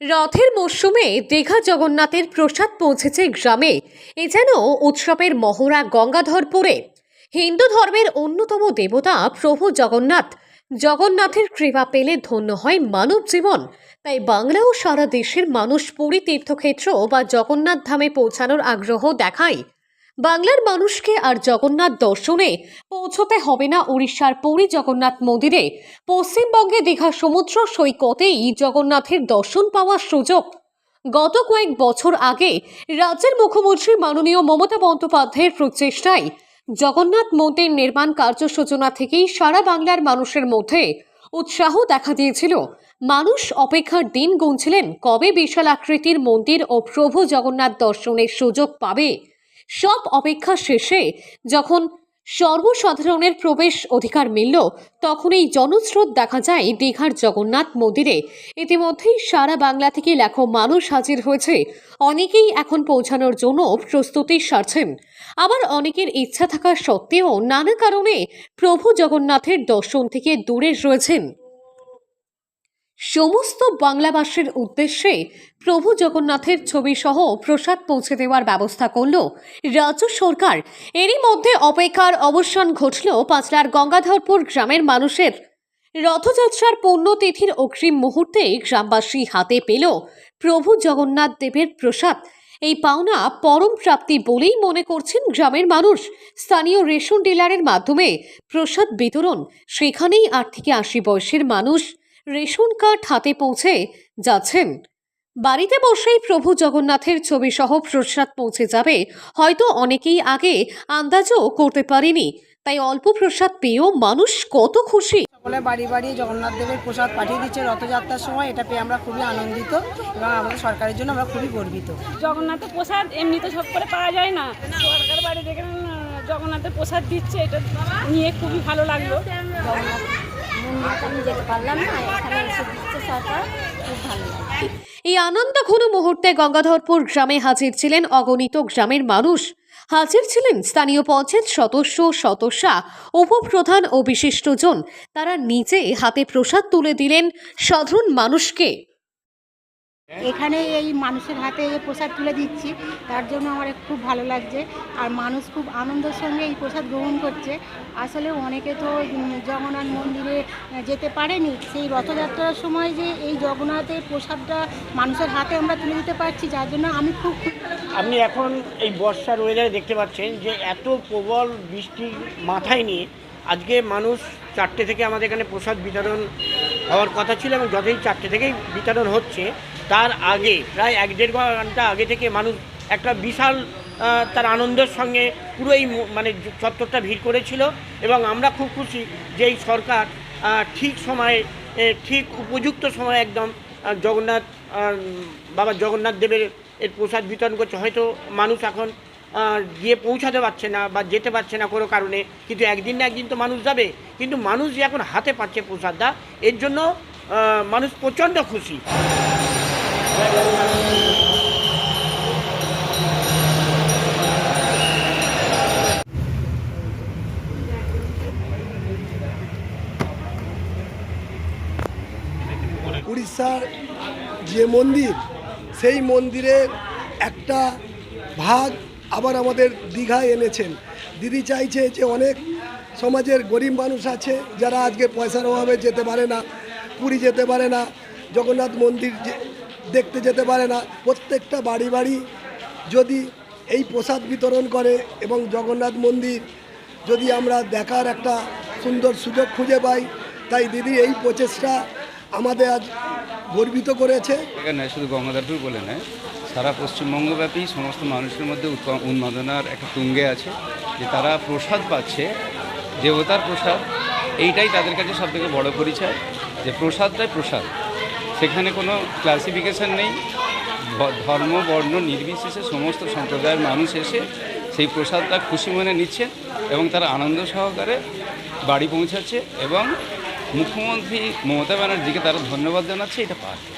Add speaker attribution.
Speaker 1: রথের মরশুমে দীঘা জগন্নাথের প্রসাদ পৌঁছেছে গ্রামে। এ যেন উৎসবের মহড়া গঙ্গাধরপুরে। হিন্দু ধর্মের অন্যতম দেবতা প্রভু জগন্নাথ। জগন্নাথের কৃপা পেলে ধন্য হয় মানব জীবন। তাই বাংলা ও সারা দেশের মানুষ পুরী তীর্থক্ষেত্র বা জগন্নাথ ধামে পৌঁছানোর আগ্রহ দেখায়। বাংলার মানুষকে আর জগন্নাথ দর্শনে পৌঁছতে হবে না উড়িষ্যার পুরী জগন্নাথ মন্দিরে। পশ্চিমবঙ্গে দীঘা সমুদ্র সৈকতেই জগন্নাথের দর্শন পাওয়ার সুযোগ। গত কয়েক বছর আগে রাজ্যের মুখ্যমন্ত্রী মাননীয় মমতা বন্দ্যোপাধ্যায়ের প্রচেষ্টায় জগন্নাথ মন্দির নির্মাণ কার্য সূচনা থেকেই সারা বাংলার মানুষের মধ্যে উৎসাহ দেখা দিয়েছিল। মানুষ অপেক্ষার দিন গুনছিলেন কবে বিশাল আকৃতির মন্দির ও প্রভু জগন্নাথ দর্শনের সুযোগ পাবে সব অপেক্ষা শেষে যখন সর্বসাধারণের প্রবেশ অধিকার মিলল, তখন এই জনস্রোত দেখা যায় দীঘার জগন্নাথ মন্দিরে। ইতিমধ্যেই সারা বাংলা থেকে লাখো মানুষ হাজির হয়েছে। অনেকেই এখন পৌঁছানোর জন্য প্রস্তুতি সারছেন। আবার অনেকের ইচ্ছা থাকা সত্ত্বেও নানা কারণে প্রভু জগন্নাথের দর্শন থেকে দূরে রয়েছেন। সমস্ত বাংলাবাসীর উদ্দেশ্যে প্রভু জগন্নাথের ছবি সহ প্রসাদ পৌঁছে দেওয়ার ব্যবস্থা করল রাজ্য সরকার। এরই মধ্যে অপেক্ষার অবসান ঘটল পাঁচলার গঙ্গাধরপুর গ্রামের মানুষের। রথযাত্রার পুণ্যতিথির অগ্রিম মুহূর্তে গ্রামবাসী হাতে পেল প্রভু জগন্নাথ দেবের প্রসাদ। এই পাওনা পরম প্রাপ্তি বলেই মনে করছেন গ্রামের মানুষ। স্থানীয় রেশন ডিলারের মাধ্যমে প্রসাদ বিতরণ। সেখানেই আট থেকে আশি বয়সের মানুষ রেশন কার্ড হাতে পৌঁছে যাচ্ছেন। বাড়িতে বসেই প্রভু জগন্নাথের ছবি সহ প্রসাদ পৌঁছে যাবে। হয়তো অনেকেই আগে আন্দাজও করতে পারেনি। তাই অল্প প্রসাদ পেয়েও মানুষ কত খুশি।
Speaker 2: সকলে বাড়ি বাড়ি জগন্নাথ দেবের প্রসাদ পাঠিয়ে দিচ্ছে রথযাত্রার সময়। এটা পেয়ে আমরা খুবই আনন্দিত এবং আমাদের সরকারের জন্য আমরা খুবই গর্বিত।
Speaker 3: জগন্নাথের প্রসাদ এমনিতে সব করে পাওয়া যায় না। সরকার বাড়ি থেকে জগন্নাথের প্রসাদ দিচ্ছে। এটা নিয়ে খুবই ভালো লাগল।
Speaker 1: এই আনন্দ ঘন মুহূর্তে গঙ্গাধরপুর গ্রামে হাজির ছিলেন অগণিত গ্রামের মানুষ। হাজির ছিলেন স্থানীয় পঞ্চায়েত সদস্য সদস্যা উপপ্রধান ও বিশিষ্টজন। তারা নিজে হাতে প্রসাদ তুলে দিলেন সাধারণ মানুষকে।
Speaker 4: এখানে এই মানুষের হাতে এই প্রসাদ তুলে দিচ্ছি। তার জন্য আমার খুব ভালো লাগছে। আর মানুষ খুব আনন্দের সঙ্গে এই প্রসাদ গ্রহণ করছে। আসলে অনেকে তো জগন্নাথ মন্দিরে যেতে পারেনি। সেই রথযাত্রার সময় যে এই জগন্নাথের প্রসাদটা মানুষের হাতে আমরা তুলে দিতে পারছি, যার জন্য আমি খুব
Speaker 5: আপনি এখন এই বর্ষার ওয়েদারে দেখতে পাচ্ছেন যে এত প্রবল বৃষ্টি মাথায় নিয়ে আজকে মানুষ চারটে থেকে আমাদের এখানে প্রসাদ বিতরণ হওয়ার কথা ছিল এবং যতই চারটে থেকেই বিতরণ হচ্ছে তার আগে, প্রায় এক দেড় ঘণ্টা আগে থেকে মানুষ একটা বিশাল তার আনন্দের সঙ্গে পুরো এই মানে চত্বরটা ভিড় করেছিল এবং আমরা খুব খুশি যে এই সরকার ঠিক সময়ে ঠিক উপযুক্ত সময়ে একদম জগন্নাথ বাবা জগন্নাথ দেবের এর প্রসাদ বিতরণ করছে। হয়তো মানুষ এখন গিয়ে পৌঁছাতে পারছে না বা যেতে পারছে না কোনো কারণে, কিন্তু একদিন না একদিন তো মানুষ যাবে। কিন্তু মানুষ যে এখন হাতে পাচ্ছে প্রসাদটা, এর জন্য মানুষ প্রচণ্ড খুশি।
Speaker 6: উড়িষ্যার যে মন্দির, সেই মন্দিরের একটা ভাগ আবার আমাদের দীঘায় এনেছেন। দিদি চাইছে যে অনেক সমাজের গরিব মানুষ আছে, যারা আজকে পয়সার অভাবে যেতে পারে না, পুরী যেতে পারে না, জগন্নাথ মন্দির দেখতে যেতে পারে না। প্রত্যেকটা বাড়ি বাড়ি যদি এই প্রসাদ বিতরণ করে এবং জগন্নাথ মন্দির যদি আমরা দেখার একটা সুন্দর সুযোগ খুঁজে পাই, তাই দিদি এই প্রচেষ্টা আমাদের আজ গর্বিত করেছে।
Speaker 7: এখানে শুধু গঙ্গাধরপুর বলে নয় সারা পশ্চিমবঙ্গব্যাপী সমস্ত মানুষের মধ্যে উন্মাদনার একটা তুঙ্গে আছে, যে তারা প্রসাদ পাচ্ছে, দেবতার প্রসাদ, এইটাই তাদের কাছে সবথেকে বড় পরিচয়, যে প্রসাদটাই প্রসাদ। সেখানে কোনো ক্লাসিফিকেশান নেই। ধর্ম, বর্ণ, নির্বিশেষে সমস্ত সম্প্রদায়ের মানুষ এসে সেই প্রসাদটা খুশি মনে নিচ্ছে এবং তারা আনন্দ সহকারে বাড়ি পৌঁছাচ্ছে এবং মুখ্যমন্ত্রী মমতা ব্যানার্জিকে তারা ধন্যবাদ জানাচ্ছে, এটা পাচ্ছে